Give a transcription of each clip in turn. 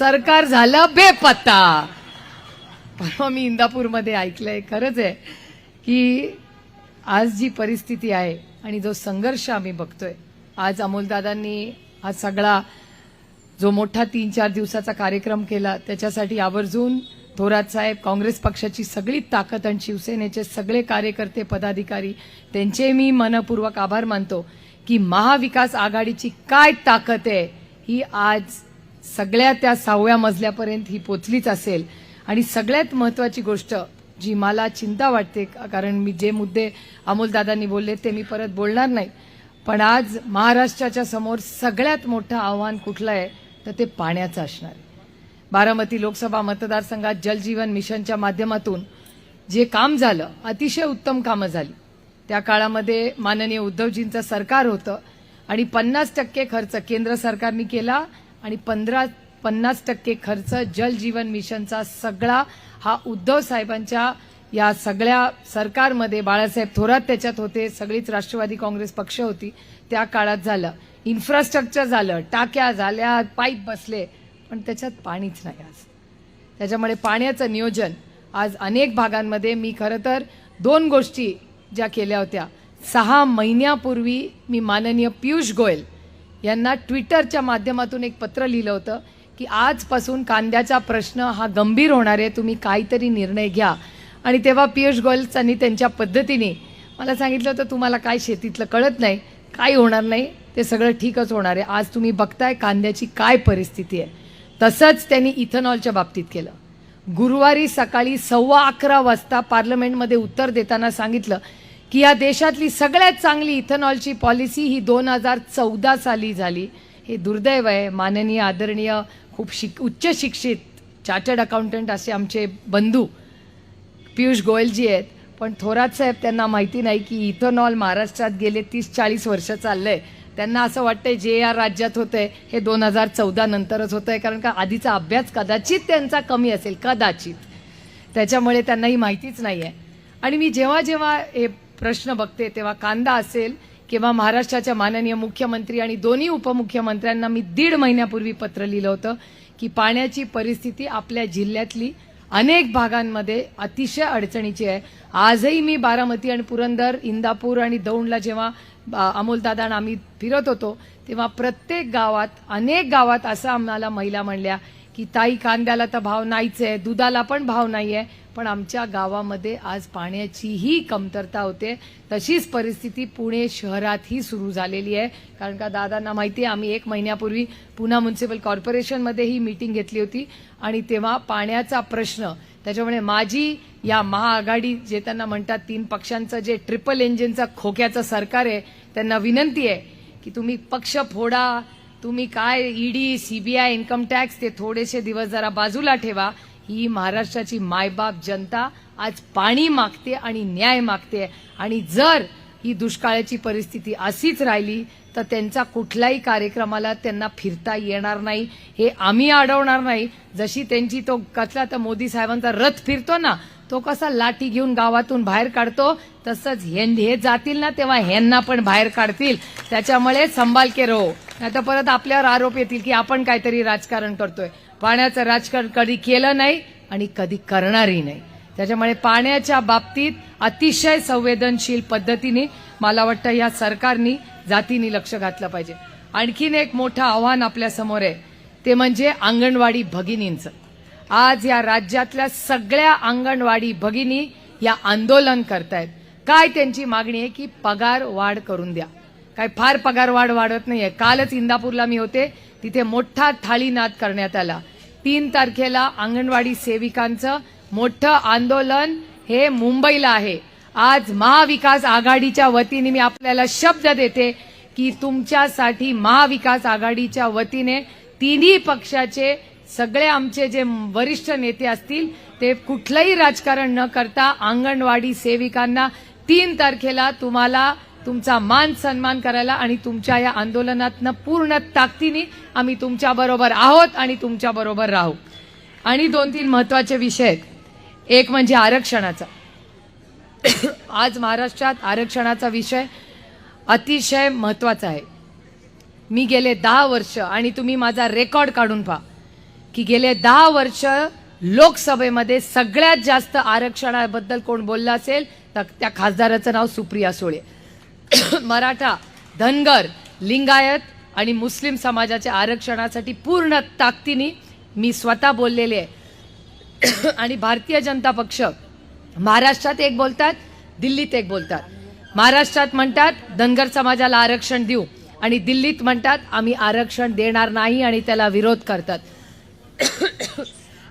सरकार झालं बेपत्ता. परवा मी इंदापूरमध्ये ऐकलंय खरंच आहे की आज जी परिस्थिती आहे आणि जो संघर्ष आम्ही बघतोय आज अमोलदादांनी हा सगळा जो मोठा तीन चार दिवसाचा कार्यक्रम केला त्याच्यासाठी आवर्जून थोरात साहेब काँग्रेस पक्षाची सगळी ताकद आणि शिवसेनेचे सगळे कार्यकर्ते पदाधिकारी त्यांचे मी मनपूर्वक आभार मानतो की महाविकास आघाडीची काय ताकद आहे ही आज सगळ्या त्या सहाव्या मजल्यापर्यंत ही पोचलीच असेल. आणि सगळ्यात महत्वाची गोष्ट जी मला चिंता वाटते कारण मी जे मुद्दे अमोलदादांनी बोलले ते मी परत बोलणार नाही. पण आज महाराष्ट्राच्या समोर सगळ्यात मोठं आव्हान कुठलं आहे तर ते पाण्याचं असणार आहे. बारामती लोकसभा मतदारसंघात जलजीवन मिशनच्या माध्यमातून जे काम झालं अतिशय उत्तम कामं झाली. त्या काळामध्ये माननीय उद्धवजींचं सरकार होतं आणि पन्नास टक्के खर्च केंद्र सरकारने केला आणि पंधरा पन्नास टक्के खर्च जल जीवन मिशनचा सगळा हा उद्धव साहेबांच्या या सगळ्या सरकारमध्ये बाळासाहेब थोरात त्याच्यात होते सगळीच राष्ट्रवादी काँग्रेस पक्ष होती त्या काळात झालं. इन्फ्रास्ट्रक्चर झालं टाक्या झाल्या पाईप बसले पण त्याच्यात पाणीच नाही आज. त्याच्यामुळे पाण्याचं नियोजन आज अनेक भागांमध्ये मी खरं तर दोन गोष्टी ज्या केल्या होत्या. सहा महिन्यापूर्वी मी माननीय पियुष गोयल यांना ट्विटरच्या माध्यमातून एक पत्र लिहिलं होतं की आजपासून कांद्याचा प्रश्न हा गंभीर होणार आहे तुम्ही काहीतरी निर्णय घ्या. आणि तेव्हा पियुष गोयलचांनी त्यांच्या पद्धतीने मला सांगितलं होतं तुम्हाला काय शेतीतलं कळत नाही काय होणार नाही ते सगळं ठीकच होणार आहे. आज तुम्ही बघताय कांद्याची काय परिस्थिती आहे. तसंच त्यांनी इथेनॉलच्या बाबतीत केलं. गुरुवारी सकाळी सव्वा अकरा वाजता पार्लमेंटमध्ये उत्तर देताना सांगितलं की या देशातली सगळ्यात चांगली इथेनॉलची पॉलिसी ही दोन हजार चौदा साली झाली. हे दुर्दैव आहे. माननीय आदरणीय खूप शिक उच्च शिक्षित चार्टर्ड अकाउंटंट असे आमचे बंधू पियुष गोयलजी आहेत. पण थोरात साहेब त्यांना माहिती नाही की इथेनॉल महाराष्ट्रात गेले तीस चाळीस वर्ष चाललं आहे त्यांना असं वाटतंय जे या राज्यात होतं आहे हे दोन हजार चौदा नंतरच आहे कारण का आधीचा अभ्यास कदाचित त्यांचा कमी असेल. कदाचित. त्याच्यामुळे त्यांना ही माहितीच नाही आहे आणि मी जेव्हा जेव्हा हे प्रश्न बघते तेव्हा कांदा असेल किंवा महाराष्ट्राच्या माननीय मुख्यमंत्री आणि दोन्ही उपमुख्यमंत्र्यांना मी दीड महिन्यापूर्वी पत्र लिहिलं होतं की पाण्याची परिस्थिती आपल्या जिल्ह्यातली अनेक भागांमध्ये अतिशय अडचणीची आहे. आजही मी बारामती आणि पुरंदर इंदापूर आणि दौंडला जेव्हा अमोलदादा आणि आम्ही फिरत होतो तेव्हा प्रत्येक गावात अनेक गावात असं आम्हाला महिला म्हणल्या की ताई कांद्याला तर भाव नाहीच आहे दुधाला पण भाव नाही आहे पण आमच्या गावामध्ये आज पाण्याचीही कमतरता होते. तशीच परिस्थिती पुणे शहरातही सुरू झालेली आहे. कारण का दादांना माहिती आहे आम्ही एक महिन्यापूर्वी पुन्हा म्युन्सिपल कॉर्पोरेशनमध्ये ही मीटिंग घेतली होती. आणि तेव्हा पाण्याचा प्रश्न त्याच्यामुळे माझी या महाआघाडी जे त्यांना म्हणतात तीन पक्षांचं जे ट्रिपल इंजिनचं खोक्याचं सरकार आहे त्यांना विनंती आहे की तुम्ही पक्ष फोडा तुम्ही काय ईडी सीबीआय इन्कम टॅक्स ते थोडेसे दिवस जरा बाजूला ठेवा. ही महाराष्ट्राची मायबाप जनता आज पाणी मागते आणि न्याय मागते. आणि जर ही दुष्काळाची परिस्थिती अशीच राहिली तर त्यांचा कुठल्याही कार्यक्रमाला त्यांना फिरता येणार नाही. हे आम्ही अडवणार नाही. जशी त्यांची तो कसला तर मोदी साहेबांचा रथ फिरतो ना तो कसा लाठी घेऊन गावातून बाहेर काढतो तसंच हे हे जातील ना तेव्हा ह्यांना पण बाहेर काढतील. त्याच्यामुळे संभाल के रहो. नाही तर परत आपल्यावर आरोप येतील की आपण काहीतरी राजकारण करतोय. पाण्याचं राजकारण कधी केलं नाही आणि कधी करणारही नाही. त्याच्यामुळे पाण्याच्या बाबतीत अतिशय संवेदनशील पद्धतीने मला वाटतं या सरकारनी जातीने लक्ष घातलं पाहिजे. आणखीन एक मोठं आव्हान आपल्यासमोर आहे. ते म्हणजे अंगणवाडी भगिनींचं. आज या राज्यातल्या सगळ्या अंगणवाडी भगिनी या आंदोलन करतायत. काय त्यांची मागणी आहे की पगार वाढ करून द्या. काय फार पगार वाढ वाढत नाहीये. कालच इंदापूरला मी होते. तिथे मोठा थाळीनाद करण्यात आला. तीन तारखेला अंगणवाडी सेविकांचं मोठं आंदोलन हे मुंबईला आहे. आज महाविकास आघाडीच्या वतीने मी आपल्याला शब्द देते की तुमच्यासाठी महाविकास आघाडीच्या वतीने तिन्ही पक्षाचे सगळे आमचे जे वरिष्ठ नेते असतील ते कुठलंही राजकारण न करता अंगणवाडी सेविकांना तीन तारखेला तुम्हाला तुमचा मान सन्मान करायला आणि तुमच्या या आंदोलनातनं पूर्ण ताकदीने आम्ही तुमच्या बरोबर आहोत आणि तुमच्या बरोबर राहू. आणि दोन तीन महत्त्वाचे विषय आहेत. एक म्हणजे आरक्षणाचा. आज महाराष्ट्रात आरक्षणाचा विषय अतिशय महत्त्वाचा आहे. मी गेले दहा वर्ष आणि तुम्ही माझा रेकॉर्ड काढून पहा की गेले दहा वर्ष लोकसभेमध्ये सगळ्यात जास्त आरक्षणाबद्दल कोण बोललं असेल तर त्या खासदाराचं नाव सुप्रिया सुळे. मराठा धनगर लिंगायत आणि मुस्लिम समाजाच्या आरक्षणासाठी पूर्ण ताकदीने मी स्वतः बोललेले आहे. आणि भारतीय जनता पक्ष महाराष्ट्रात एक बोलतात दिल्लीत एक बोलतात. महाराष्ट्रात म्हणतात धनगर समाजाला आरक्षण देऊ. आणि दिल्लीत म्हणतात आम्ही आरक्षण देणार नाही आणि त्याला विरोध करतात.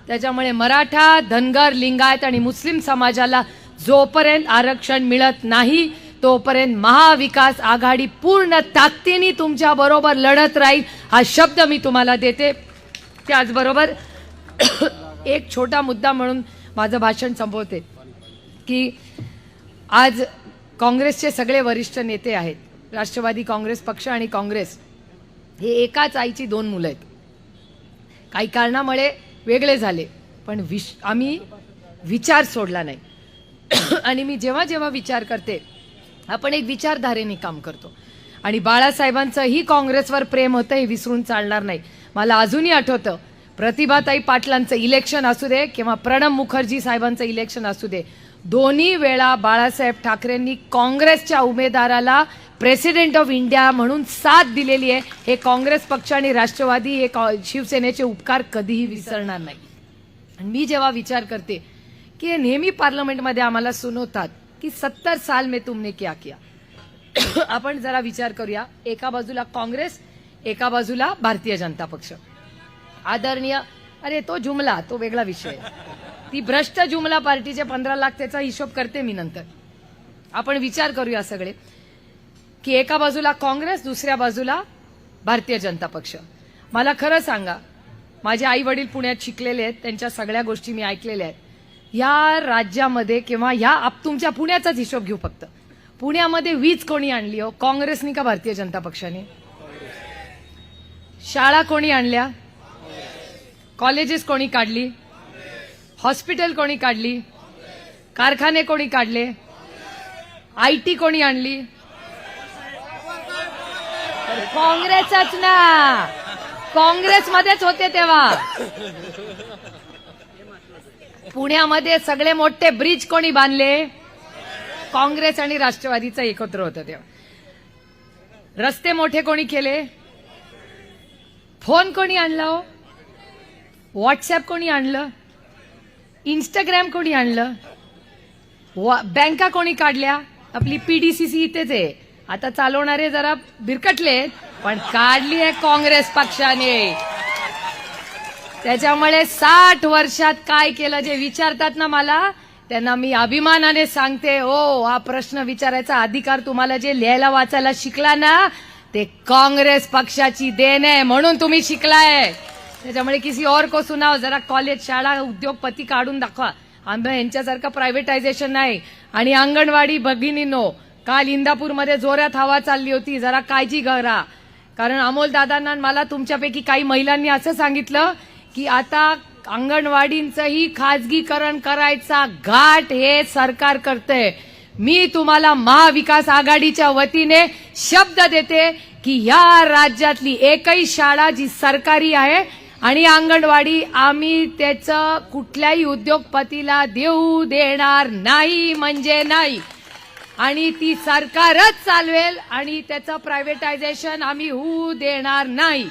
त्याच्यामुळे मराठा धनगर लिंगायत आणि मुस्लिम समाजाला जोपर्यंत आरक्षण मिळत नाही तोपर्यंत महाविकास आघाडी पूर्ण ताकदीने तुमच्या बरोबर लढत राहील हा शब्द मी तुम्हाला देते. त्याचबरोबर एक छोटा मुद्दा म्हणून माझं भाषण संपवते की आज काँग्रेसचे सगळे वरिष्ठ नेते आहेत राष्ट्रवादी काँग्रेस पक्ष आणि काँग्रेस हे एकाच आईची दोन मुलं आहेत. काही कारणामुळे वेगळे झाले पण विश आम्ही विचार सोडला नाही. आणि मी जेव्हा जेव्हा विचार करते आपण एक विचारधारेने काम करतो. आणि बाळासाहेबांचंही काँग्रेसवर प्रेम होतं हे विसरून चालणार नाही. मला अजूनही आठवतं प्रतिभाताई पाटलांचं इलेक्शन असू दे किंवा प्रणब मुखर्जी साहेबांचं इलेक्शन असू दे दोन्ही वेळा बाळासाहेब ठाकरेंनी काँग्रेसच्या उमेदवाराला प्रेसिडेंट ऑफ इंडिया म्हणून साथ दिलेली आहे. हे काँग्रेस पक्ष आणि राष्ट्रवादी हे कॉ- शिवसेनेचे उपकार कधीही विसरणार नाही. आणि मी जेव्हा विचार करते की नेहमी पार्लमेंटमध्ये आम्हाला सुनवतात की सत्तर साल में तुमने क्या किया? आपण जरा विचार करूया. एका बाजूला काँग्रेस एका बाजूला भारतीय जनता पक्ष. आदरणीय अरे तो जुमला तो वेगळा विषय आहे. ती भ्रष्ट जुमला पार्टीचे पंधरा लाख त्याचा हिशोब करते मी नंतर. आपण विचार करूया सगळे की एका बाजूला काँग्रेस दुसऱ्या बाजूला भारतीय जनता पक्ष. मला खरं सांगा माझे आई वडील पुण्यात शिकलेले आहेत त्यांच्या सगळ्या गोष्टी मी ऐकलेल्या आहेत. या राज्यामध्ये किंवा ह्या आप तुमच्या पुण्याचाच हिशोब घेऊ फक्त. पुण्यामध्ये वीज कोणी आणली हो? काँग्रेसनी का भारतीय जनता पक्षाने? शाळा कोणी आणल्या? कॉलेजेस कोणी काढली? हॉस्पिटल कोणी काढली? कारखाने कोणी काढले? आय टी कोणी आणली? काँग्रेसच ना! काँग्रेसमध्येच होते तेव्हा. पुण्यामध्ये सगळे मोठे ब्रिज कोणी बांधले? काँग्रेस आणि राष्ट्रवादीचं एकत्र होतं तेव्हा. रस्ते मोठे कोणी केले? फोन कोणी आणला हो? व्हॉट्सॲप कोणी आणलं? इंस्टाग्राम कोणी आणलं? बँका कोणी काढल्या? आपली पीडीसीसी इथेच आहे. आता चालवणारे जरा बिरकटले पण काढली आहे काँग्रेस पक्षाने. त्याच्यामुळे साठ वर्षात काय केलं जे विचारतात ना मला त्यांना मी अभिमानाने सांगते ओ हा प्रश्न विचारायचा अधिकार तुम्हाला जे लिहायला वाचायला शिकला ना ते काँग्रेस पक्षाची देण आहे म्हणून तुम्ही शिकलाय. त्याच्यामुळे किसी और को सुनाव जरा कॉलेज शाळा उद्योगपती काढून दाखवा. आंबा यांच्यासारखं प्रायव्हेटायझेशन नाही. आणि अंगणवाडी भगिनीनो काल इंदापूरमध्ये जोरात हवा चालली होती जरा काळजी करा. कारण अमोल दादांना मला तुमच्यापैकी काही महिलांनी असं सांगितलं की आता अंगणवाडींचंही खाजगीकरण करायचा घाट हे सरकार करतंय. मी तुम्हाला महाविकास आघाडीच्या वतीने शब्द देते की ह्या राज्यातली एकही शाळा जी सरकारी आहे आणि अंगणवाडी आम्ही त्याचं कुठल्याही उद्योगपतीला देऊ देणार नाही म्हणजे नाही. आणि ती सरकारच चालवेल आणि त्याचं प्रायव्हेटायझेशन आम्ही होऊ देणार नाही.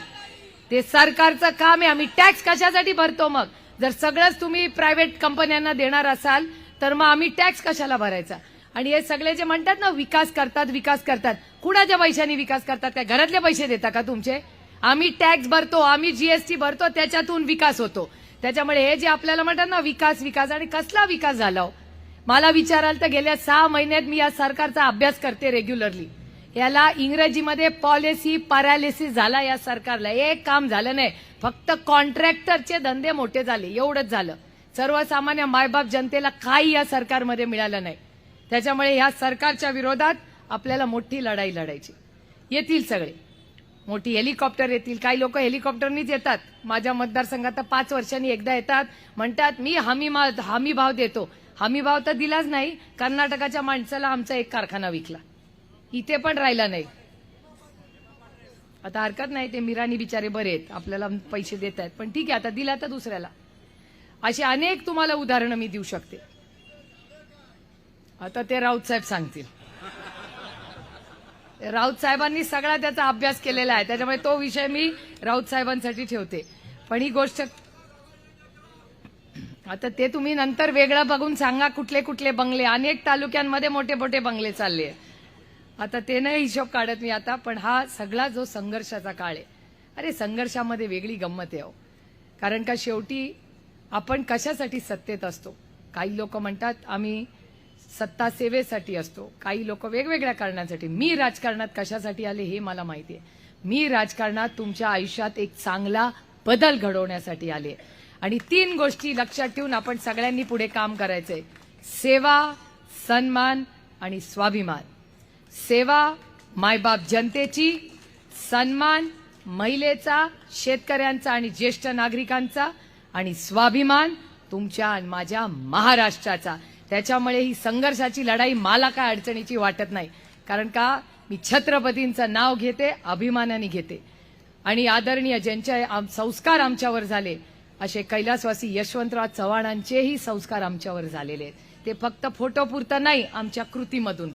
ते सरकारचं काम आहे. आम्ही टॅक्स कशासाठी भरतो मग? जर सगळंच तुम्ही प्रायव्हेट कंपन्यांना देणार असाल तर मग आम्ही टॅक्स कशाला भरायचा? आणि हे सगळे जे म्हणतात ना विकास करतात विकास करतात. कुणाच्या पैशाने विकास करतात? त्या घरातले पैसे देता का तुमचे? आम्ही टॅक्स भरतो आम्ही जीएसटी भरतो त्याच्यातून विकास होतो. त्याच्यामुळे हे जे आपल्याला म्हणतात ना विकास विकास आणि कसला विकास झाला हो? मला विचाराल तर गेल्या सहा महिन्यात मी या सरकारचा अभ्यास करते रेग्युलरली याला इंग्रजीमध्ये पॉलिसी पॅरालिसिस झाला या सरकारला. एक काम झालं नाही. फक्त कॉन्ट्रॅक्टरचे धंदे मोठे झाले. एवढंच झालं. सर्वसामान्य मायबाप जनतेला काही या सरकारमध्ये मिळालं नाही. त्याच्यामुळे ह्या सरकारच्या विरोधात आपल्याला मोठी लढाई लढायची. येतील सगळे. मोठी हेलिकॉप्टर येतील. काही लोक हेलिकॉप्टरनीच येतात. माझ्या मतदारसंघात तर पाच वर्षांनी एकदा येतात. म्हणतात मी हमी हमीभाव हमी भाव देतो. हमी भाव तर दिलाच नाही. कर्नाटकाच्या माणसाला आमचा एक कारखाना विकला. इथे पण राहिला नाही. आता हरकत नाही ते मिराणी बिचारे बरे आहेत. आपल्याला पैसे देत आहेत पण ठीक आहे आता दिला तर दुसऱ्याला. अशी अनेक तुम्हाला उदाहरणं मी देऊ शकते. आता ते राऊत साहेब सांगतील. राऊत साहेबांनी सगळा त्याचा अभ्यास केलेला आहे. त्याच्यामुळे तो विषय मी राऊत साहेबांसाठी ठेवते. पण ही गोष्ट आता ते तुम्ही नंतर वेगळं बघून सांगा कुठले कुठले बंगले. अनेक तालुक्यांमध्ये मोठे मोठे बंगले चालले आहेत. आता ते नाही हिशोब काढत मी आता पण हा सगळा जो संघर्षाचा काळ आहे. अरे संघर्षामध्ये वेगळी गंमत आहे हो कारण का शेवटी आपण कशासाठी सत्तेत असतो? काही लोक म्हणतात आम्ही सत्ता सेवेसाठी असतो. काही लोक वेगवेगळ्या कारणांसाठी. मी राजकारणात कशासाठी आले हे मला माहिती आहे. मी राजकारणात तुमच्या आयुष्यात एक चांगला बदल घडवण्यासाठी आले. आणि तीन गोष्टी लक्षात ठेवून आपण सगळ्यांनी पुढे काम करायचंय. सेवा सन्मान आणि स्वाभिमान. सेवा मायबाप जनतेची सन्मान महिलेचा शेतकऱ्यांचा आणि ज्येष्ठ नागरिकांचा आणि स्वाभिमान तुमच्या आणि माझ्या महाराष्ट्राचा. त्याच्यामुळे ही संघर्षाची लढाई मला काय अडचणीची वाटत नाही. कारण का? मी छत्रपतींचं नाव घेते अभिमानाने घेते. आणि आदरणीय ज्यांचे आम- संस्कार आमच्यावर झाले असे कैलासवासी यशवंतराव चव्हाणांचेही संस्कार आमच्यावर झालेले आहेत. ते फक्त फोटोपुरतं नाही आमच्या कृतीमधून.